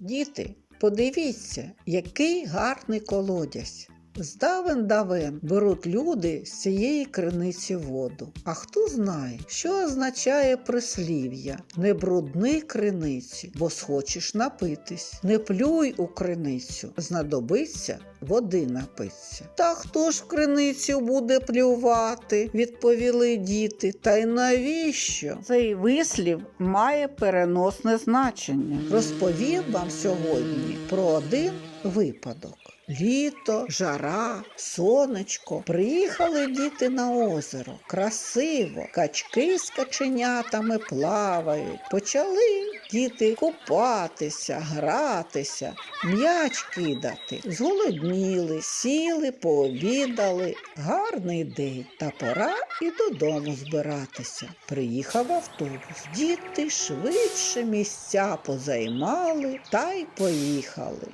Діти, подивіться, який гарний колодязь. Здавен давен беруть люди з цієї криниці воду. А хто знає, що означає прислів'я не брудни криниці, бо схочеш напитись. Не плюй у криницю, знадобиться води напиться. Та хто ж в криницю буде плювати? відповіли діти. Та й навіщо? Цей вислів має переносне значення. Розповім вам сьогодні про один випадок. Літо, жара, сонечко. Приїхали діти на озеро. Красиво. Качки з каченятами плавають. Почали діти купатися, гратися, м'яч кидати. Зголодніли, сіли, пообідали. Гарний день. Та пора і додому збиратися. Приїхав автобус. Діти швидше місця позаймали та й поїхали.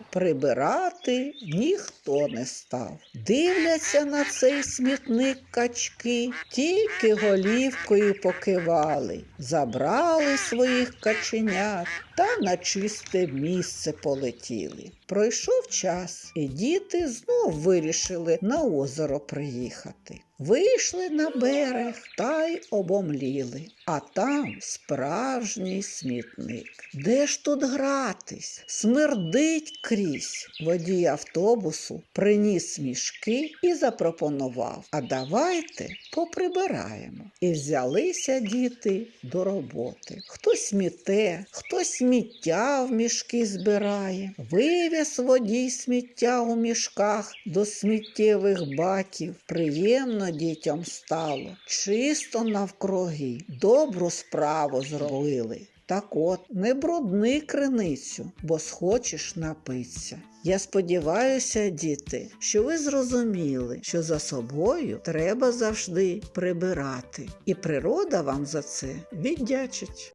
Прибирати ніхто не став. Дивляться на цей смітник качки, тільки голівкою покивали, забрали своїх каченят та на чисте місце полетіли. Пройшов час, і діти знов вирішили на озеро приїхати. Вийшли на берег та й обомліли. А там справжній смітник. Де ж тут гратись? Смердить крізь. Водій автобусу приніс мішки і запропонував: А давайте поприбираємо. І взялися діти до роботи. Хтось сміте, хтось сміття в мішки збирає. Вивіз водій сміття у мішках до сміттєвих баків. Приємно дітям стало, чисто навкруги, добру справу зробили. Так от, не брудни криницю, бо схочеш напитися. Я сподіваюся, діти, що ви зрозуміли, що за собою треба завжди прибирати, і природа вам за це віддячить.